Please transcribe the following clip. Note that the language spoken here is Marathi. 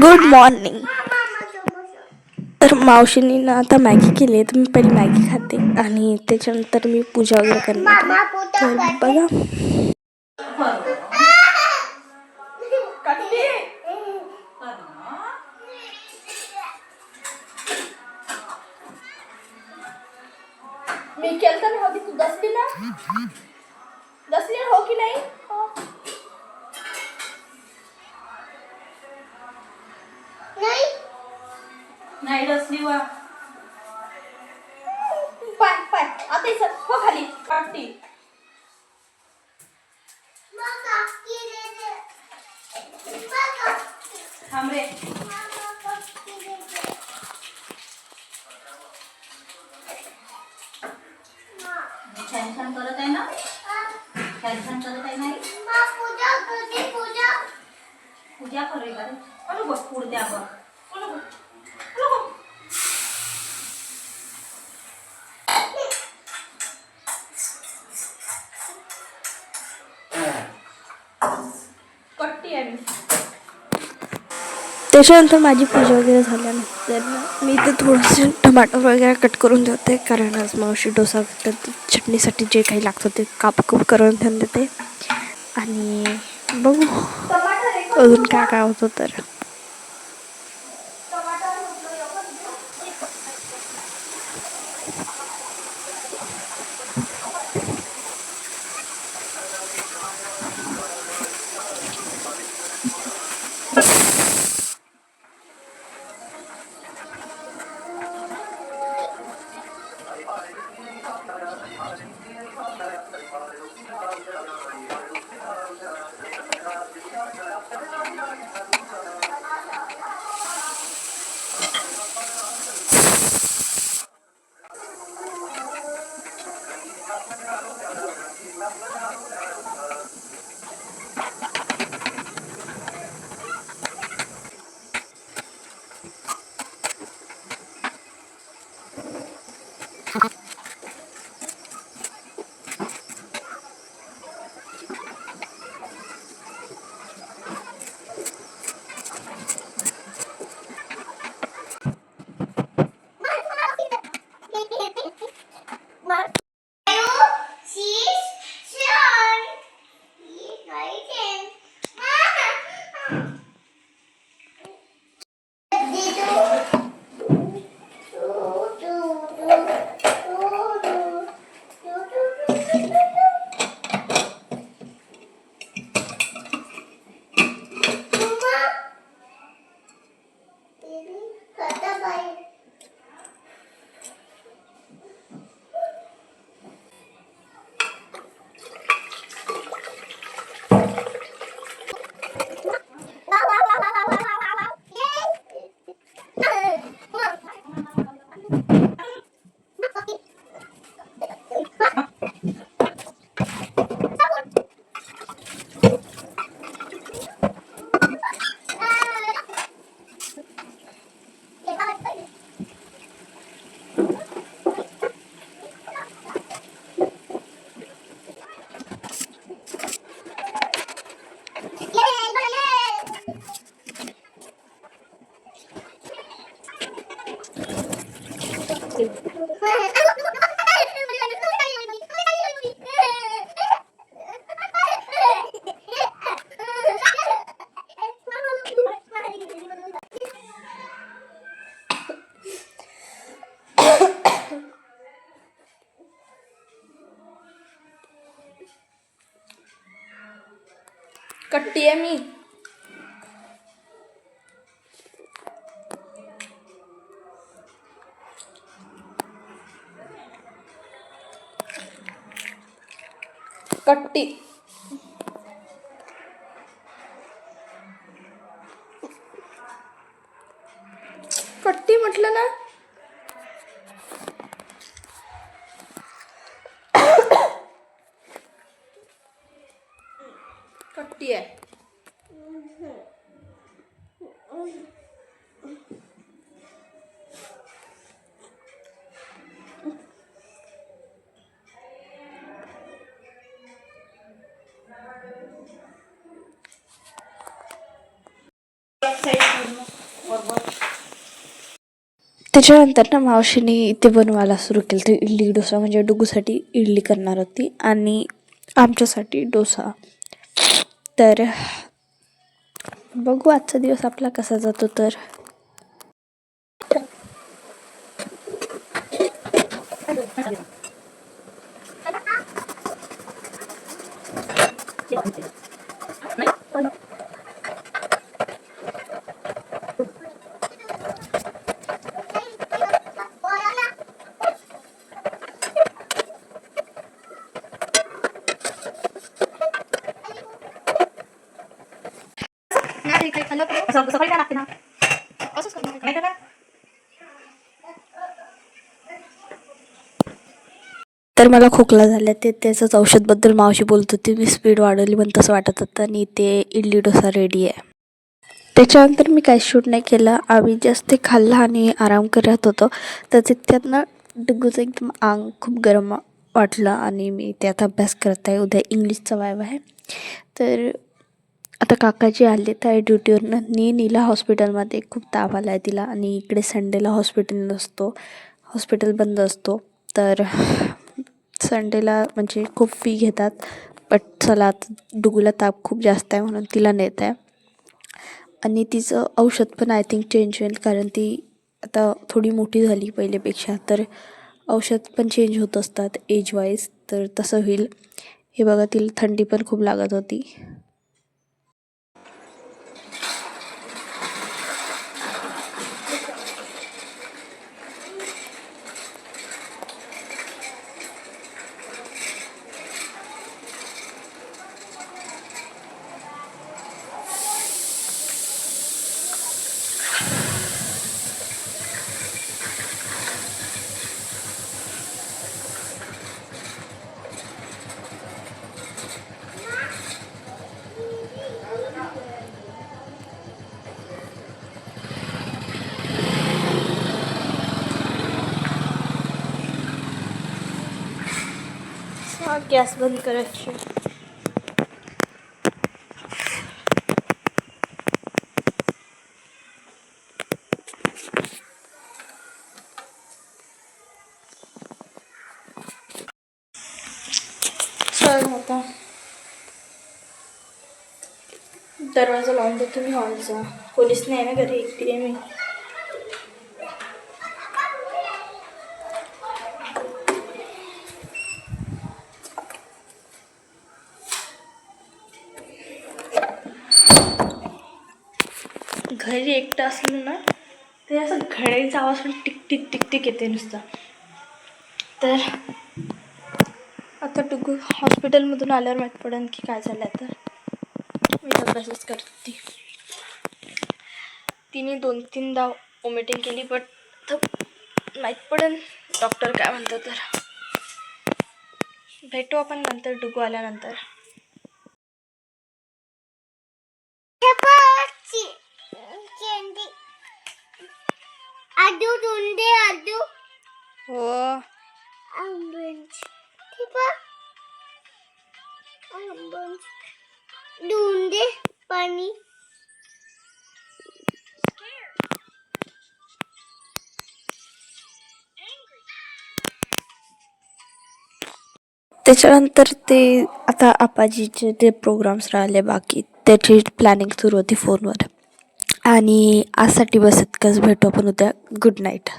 गुड मॉर्निंग तर मावशीने ना आता मॅगी केली आहे तर मी पहिली मॅगी खाते आणि त्याच्यानंतर मी पूजा वगैरे करणार बघा. मी केलं तर होती तू दसली ना? दसली हो की नाही? नाही रसली वा पाय पाय. आता इथं हो खाली. पाठी थांब रे. छान छान करत आहे ना? छान छान करत आहे नाही? पूजा करूया का रे? अनु बघ पुढे द्या बघ. कट्टी आहे मी त्याच्यानंतर माझी पूजा वगैरे झाल्यानंतर मी ते थोडंसं टमाटर वगैरे कट करून ठेवते कारण आज मावशी डोसा. चटणीसाठी जे काही लागतं ते काप कूप करून ठेवून देते आणि बघू? अजून काय काय होतं तर कट्टी मी. कट्टी. कट्टी म्हटलं ना कट्टी आहे साईड पूर्ण त्याच्यानंतर ना मावशीने इथे बनवायला सुरू केलं. ते इडली डोसा म्हणजे डुगूसाठी इडली करणार होती आणि आमच्यासाठी डोसा. तर बघू आजचा दिवस आपला कसा जातो तर. असं सकाळी काय लागते ना तर तर मला खोकला झाला ते त्याचंच औषधबद्दल मावशी बोलत होती. मी स्पीड वाढवली पण तसं वाटत होतं आणि ते इडली डोसा रेडी आहे. त्याच्यानंतर मी काही शूट नाही केलं. आम्ही जास्त ते खाल्लं आणि आराम करत होतो. तर तिथ्यातनं डुग्गूचं एकदम आंग खूप गरम वाटलं आणि मी त्यात अभ्यास करत आहे. उद्या इंग्लिशचा वायव आहे. तर आता काकाजी आले तर ड्युटीवरनं नी नीला हॉस्पिटलमध्ये खूप ताप आला आहे तिला आणि इकडे संडेला हॉस्पिटल नसतो. हॉस्पिटल बंद असतो. तर संडेला म्हणजे खूप फी घेतात. बट चला आता डुगूला ताप खूप जास्त आहे म्हणून तिला नेत आहे. आणि तिचं औषध पण आय थिंक चेंज होईल कारण ती आता थोडी मोठी झाली पहिलेपेक्षा तर औषध पण चेंज होत असतात एज वाईज तर तसं होईल. हे बघा तिला थंडी पण खूप लागत होती. गॅस बंद करायची चल आता. दरवाजा लावून देतो मी हॉलचा. कोणीच नाही ना घरी एकटी आहे मी. घरी एकटं असलं ना ते असं घड्याचा आवाज पण टिक टिक टिक टिक येते नुसतं. तर आता टुकू हॉस्पिटलमधून आल्यावर माहीत पडेल की काय झालं आहे तर मी अभ्यासच करते. तिने दोन तीनदा वॉमिटिंग केली बट माहीत पडेल डॉक्टर काय म्हणतो तर. भेटू आपण नंतर डुगू आल्यानंतर. हो. त्याच्यानंतर ते आता आपाजीचे ते प्रोग्राम्स राहिले बाकी. त्याची प्लॅनिंग सुरू होती फोनवर आणि आजसाठी बस इतकंच भेटू आपण उद्या. Good night